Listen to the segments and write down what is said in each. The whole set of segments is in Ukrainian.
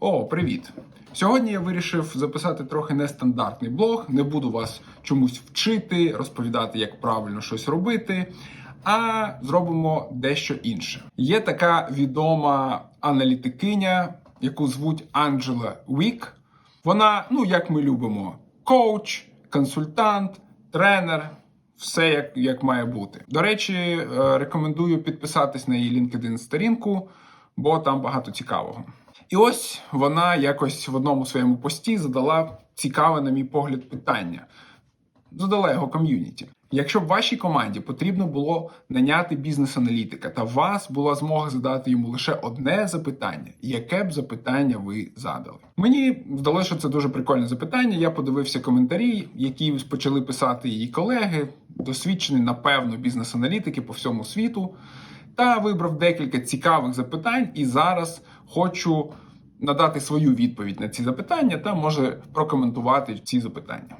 О, привіт! Сьогодні я вирішив записати трохи нестандартний блог. Не буду вас чомусь вчити, розповідати, як правильно щось робити. А зробимо дещо інше. Є така відома аналітикиня, яку звуть Анджела Вік. Вона, ну як ми любимо, коуч, консультант, тренер. Все як, як має бути. До речі, е, рекомендую підписатись на її LinkedIn сторінку, бо там багато цікавого. І ось вона якось в одному своєму пості задала цікаве, на мій погляд, питання. Задала його ком'юніті. Якщо б вашій команді потрібно було наняти бізнес-аналітика, та вас була змога задати йому лише одне запитання, яке б запитання ви задали? Мені здалося, що це дуже прикольне запитання. Я подивився коментарі, які почали писати її колеги, досвідчені, напевно, бізнес-аналітики по всьому світу, та вибрав декілька цікавих запитань і зараз хочу надати свою відповідь на ці запитання та може прокоментувати ці запитання.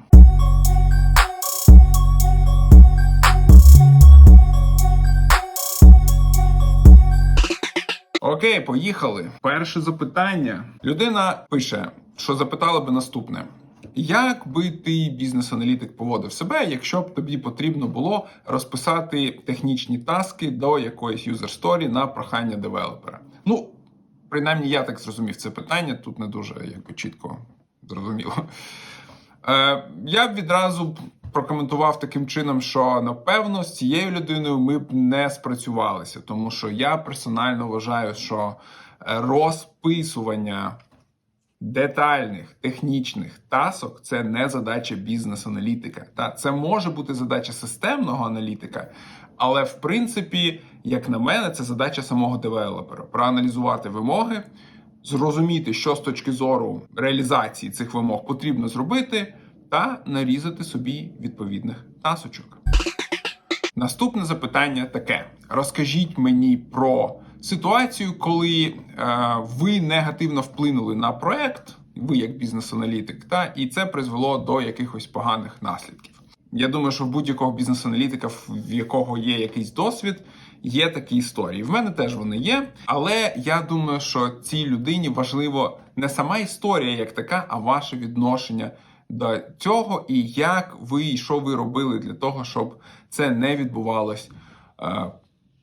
Окей, поїхали. Перше запитання. Людина пише, що запитала би наступне: як би ти, бізнес-аналітик, поводив себе, якщо б тобі потрібно було розписати технічні таски до якоїсь юзер сторі на прохання девелопера? Ну, принаймні, я так зрозумів це питання. Тут не дуже якби чітко зрозуміло. Е, я б відразу прокоментував таким чином, що напевно з цією людиною ми б не спрацювалися, тому що я персонально вважаю, що е, розписування детальних технічних тасок це не задача бізнес-аналітика. Та це може бути задача системного аналітика, але в принципі, як на мене, це задача самого девелопера проаналізувати вимоги, зрозуміти, що з точки зору реалізації цих вимог потрібно зробити, та нарізати собі відповідних тасочок. Наступне запитання таке: розкажіть мені про ситуацію, коли е, ви негативно вплинули на проект, ви як бізнес-аналітик, та і це призвело до якихось поганих наслідків. Я думаю, що в будь-якого бізнес-аналітика, в якого є якийсь досвід, є такі історії. В мене теж вони є, але я думаю, що цій людині важливо не сама історія як така, а ваше відношення до цього, і як ви і що ви робили для того, щоб це не відбувалось е,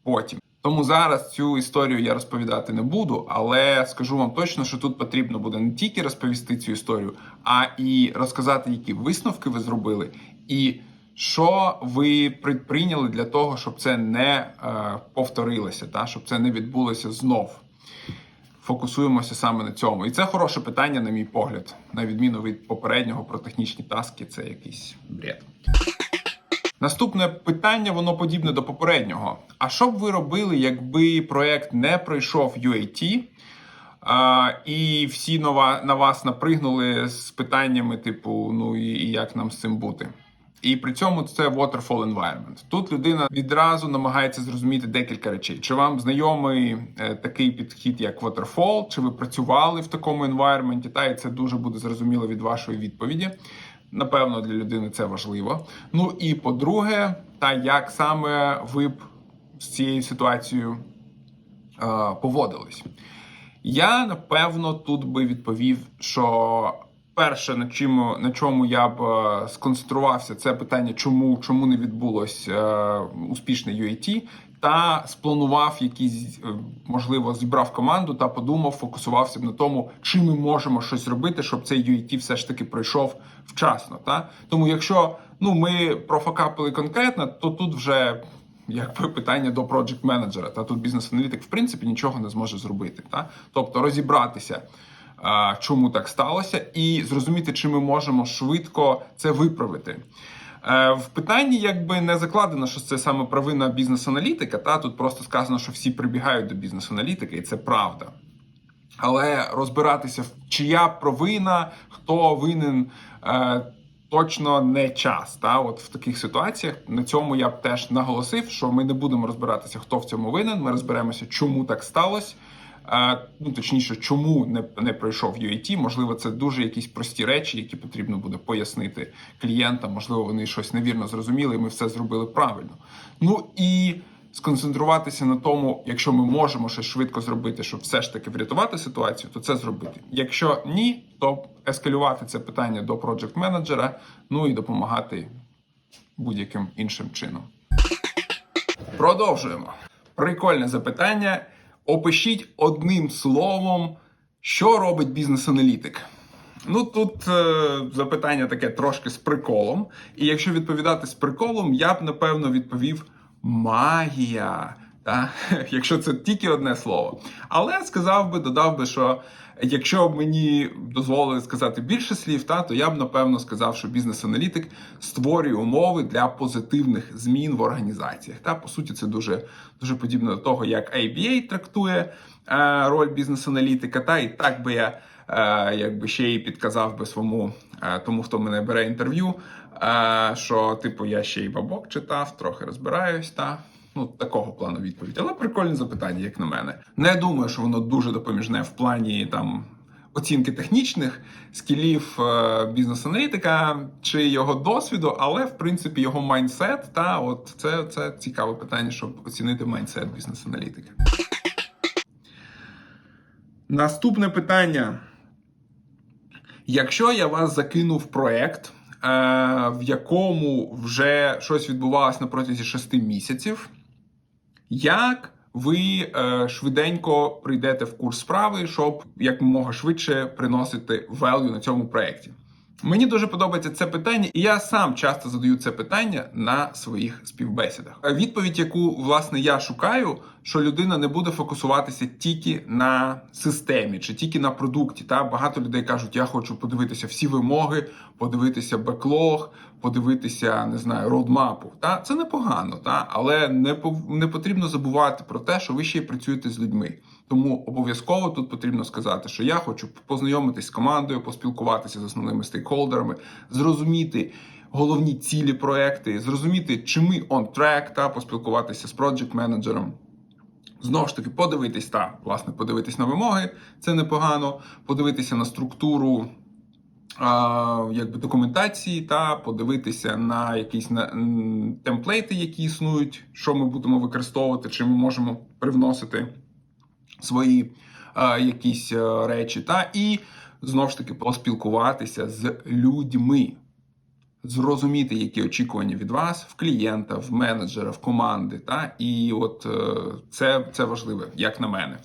потім. Тому зараз цю історію я розповідати не буду, але скажу вам точно, що тут потрібно буде не тільки розповісти цю історію, а і розказати, які висновки ви зробили, і що ви предприйняли для того, щоб це не е, повторилося, та щоб це не відбулося знов. Фокусуємося саме на цьому. І це хороше питання, на мій погляд, на відміну від попереднього про технічні таски, це якийсь бред. Наступне питання, воно подібне до попереднього. А що б ви робили, якби проект не пройшов UAT, а, і всі нова, на вас напригнули з питаннями, типу, ну і, і як нам з цим бути? І при цьому це waterfall environment. Тут людина відразу намагається зрозуміти декілька речей. Чи вам знайомий е, такий підхід, як waterfall, чи ви працювали в такому environment, та і це дуже буде зрозуміло від вашої відповіді. Напевно, для людини це важливо. Ну і по-друге, та як саме ви б з цією ситуацією е, поводились? Я напевно тут би відповів, що перше, на чому на чому я б е, сконцентрувався, це питання, чому чому не відбулось е, успішне UAT, та спланував якісь, е, можливо, зібрав команду та подумав, фокусувався б на тому, чи ми можемо щось робити, щоб цей UAT все ж таки пройшов вчасно. Та тому, якщо ну ми профокапили конкретно, то тут вже. Якби питання до проджект менеджера, та тут бізнес-аналітик в принципі нічого не зможе зробити. Та? Тобто розібратися, чому так сталося, і зрозуміти, чи ми можемо швидко це виправити. Е, В питанні якби не закладено, що це саме провина бізнес-аналітика. Та тут просто сказано, що всі прибігають до бізнес-аналітики, і це правда. Але розбиратися, чия провина, хто винен. Е, Точно не час, та от в таких ситуаціях на цьому я б теж наголосив, що ми не будемо розбиратися, хто в цьому винен. Ми розберемося, чому так сталося. Ну точніше, чому не не пройшов UAT. Можливо, це дуже якісь прості речі, які потрібно буде пояснити клієнтам. Можливо, вони щось невірно зрозуміли, і ми все зробили правильно. Ну і сконцентруватися на тому, якщо ми можемо щось швидко зробити, щоб все ж таки врятувати ситуацію, то це зробити. Якщо ні, то ескалювати це питання до проджект менеджера, ну і допомагати будь-яким іншим чином. Продовжуємо. Прикольне запитання. Опишіть одним словом, що робить бізнес-аналітик. Ну тут е, запитання таке трошки з приколом. І якщо відповідати з приколом, я б напевно відповів магія. Та? Якщо це тільки одне слово. Але сказав би, додав би, що якщо б мені дозволили сказати більше слів, та, то я б напевно сказав, що бізнес-аналітик створює умови для позитивних змін в організаціях. Та по суті, це дуже дуже подібно до того, як ABA трактує е, роль бізнес-аналітика. Та і так би я е, якби ще й підказав би своєму е, тому, хто мене бере інтерв'ю. е, Що, типу, я ще й бабок читав, трохи розбираюсь, та ну такого плану відповідь. Але прикольне запитання, як на мене. Не думаю, що воно дуже допоміжне в плані там. Оцінки технічних скілів е, бізнес-аналітика чи його досвіду, але в принципі його майндсет. Та от це, це цікаве питання, щоб оцінити майндсет бізнес-аналітика. Наступне питання. Якщо я вас закинув проект, е, в якому вже щось відбувалося на протязі 6 місяців, як ви е, швиденько прийдете в курс справи, щоб якомога швидше приносити value на цьому проєкті? Мені дуже подобається це питання, і я сам часто задаю це питання на своїх співбесідах. Відповідь, яку власне я шукаю, що людина не буде фокусуватися тільки на системі чи тільки на продукті. Та багато людей кажуть, я хочу подивитися всі вимоги, подивитися беклог, подивитися, не знаю, родмапу. Та це непогано, та але не не потрібно забувати про те, що ви ще й працюєте з людьми. Тому обов'язково тут потрібно сказати, що я хочу познайомитись з командою, поспілкуватися з основними стейкхолдерами, зрозуміти головні цілі проекти, зрозуміти, чи ми on track, та поспілкуватися з project менеджером. Знову ж таки, подивитись та власне подивитись на вимоги, це непогано. Подивитися на структуру а, якби документації, та подивитися на якісь на, темплейти, які існують, що ми будемо використовувати, чи ми можемо привносити свої а, якісь а, речі, та і знову ж таки поспілкуватися з людьми. Зрозуміти, які очікування від вас в клієнта, в менеджера, в команди, та і от е, це, це важливо, як на мене.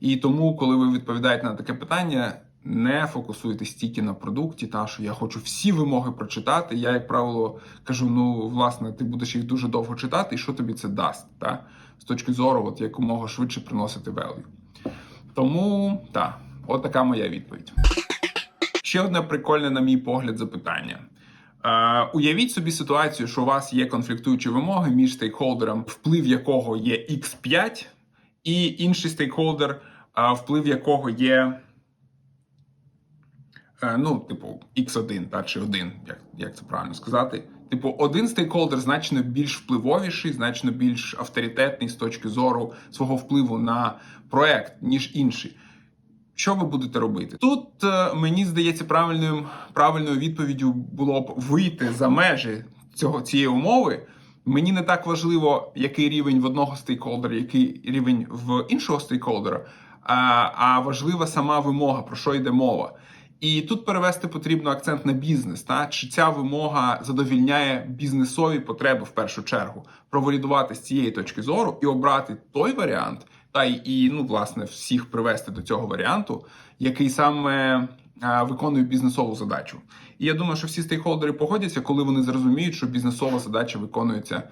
І тому, коли ви відповідаєте на таке питання, не фокусуйтесь тільки на продукті, та що я хочу всі вимоги прочитати. Я, як правило, кажу: ну, власне, ти будеш їх дуже довго читати, і що тобі це дасть, та з точки зору, от якомога швидше приносити value. Тому так, от така моя відповідь. Ще одне прикольне, на мій погляд, запитання. Е, уявіть собі ситуацію, що у вас є конфліктуючі вимоги між стейкхолдером, вплив якого є X5, і інший стейкхолдер, е, вплив якого є. е, Ну, типу, X1, та, чи 1, як, як це правильно сказати. Типу, один стейкхолдер значно більш впливовіший, значно більш авторитетний з точки зору свого впливу на проект, ніж інший. Що ви будете робити? Тут е, мені здається, правильною правильною відповіддю було б вийти за межі цього цієї умови. Мені не так важливо, який рівень в одного стейкхолдера, який рівень в іншого стейкхолдера, а, а важлива сама вимога, про що йде мова. І тут перевести потрібно акцент на бізнес. Та чи ця вимога задовільняє бізнесові потреби в першу чергу, провалідувати з цієї точки зору і обрати той варіант, та й і ну власне всіх привести до цього варіанту, який саме виконує бізнесову задачу. І я думаю, що всі стейкхолдери погодяться, коли вони зрозуміють, що бізнесова задача виконується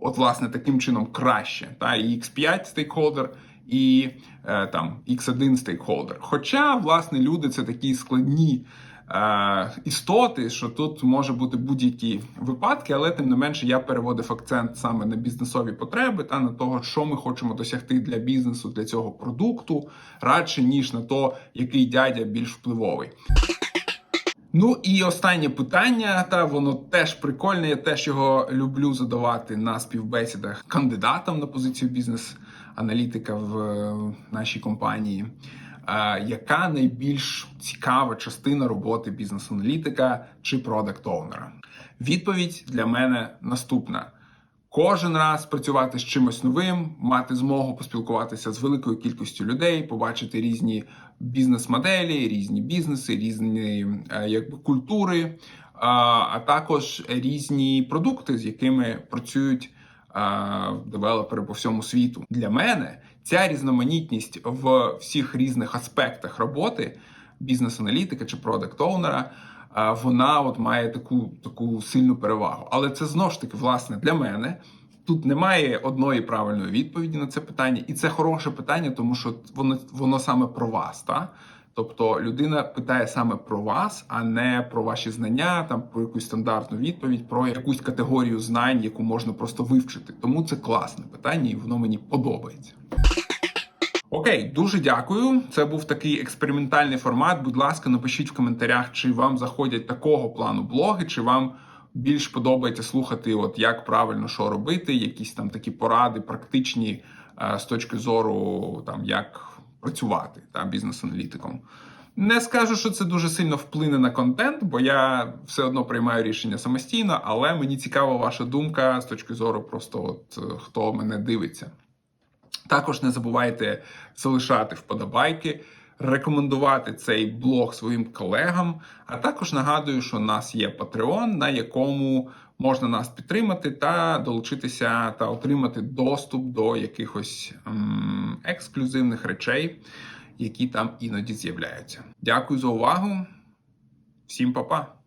от власне таким чином краще. Та і X5 стейкхолдер, і е, там X1 стейкхолдер. Хоча, власне, люди це такі складні е, істоти, що тут може бути будь-які випадки, але тим не менше я переводив акцент саме на бізнесові потреби та на того, що ми хочемо досягти для бізнесу, для цього продукту, радше ніж на то, який дядя більш впливовий. Ну і останнє питання, та воно теж прикольне. Я теж його люблю задавати на співбесідах кандидатам на позицію бізнес-аналітика в е, нашій компанії. Е, Яка найбільш цікава частина роботи бізнес-аналітика чи продакт оунера Відповідь для мене наступна: кожен раз працювати з чимось новим, мати змогу поспілкуватися з великою кількістю людей, побачити різні бізнес-моделі, різні бізнеси, різні е, якби культури, а, також різні продукти, з якими працюють девелопери по всьому світу. Для мене ця різноманітність в всіх різних аспектах роботи бізнес-аналітика чи продакт-оунера, вона от має таку, таку сильну перевагу. Але це знову ж таки, власне, для мене. Тут немає одної правильної відповіді на це питання, і це хороше питання, тому що воно воно саме про вас. Та? Тобто людина питає саме про вас, а не про ваші знання, там про якусь стандартну відповідь, про якусь категорію знань, яку можна просто вивчити. Тому це класне питання, і воно мені подобається. Окей, дуже дякую. Це був такий експериментальний формат. Будь ласка, напишіть в коментарях, чи вам заходять такого плану блоги, чи вам більш подобається слухати, от як правильно що робити, якісь там такі поради, практичні е, з точки зору там як працювати та бізнес-аналітиком. Не скажу, що це дуже сильно вплине на контент, бо я все одно приймаю рішення самостійно, але мені цікава ваша думка з точки зору, просто от е, хто мене дивиться. Також не забувайте залишати вподобайки, рекомендувати цей блог своїм колегам. А також нагадую, що у нас є Patreon, на якому можна нас підтримати та долучитися та отримати доступ до якихось ем, ексклюзивних речей, які там іноді з'являються. Дякую за увагу. Всім па-па!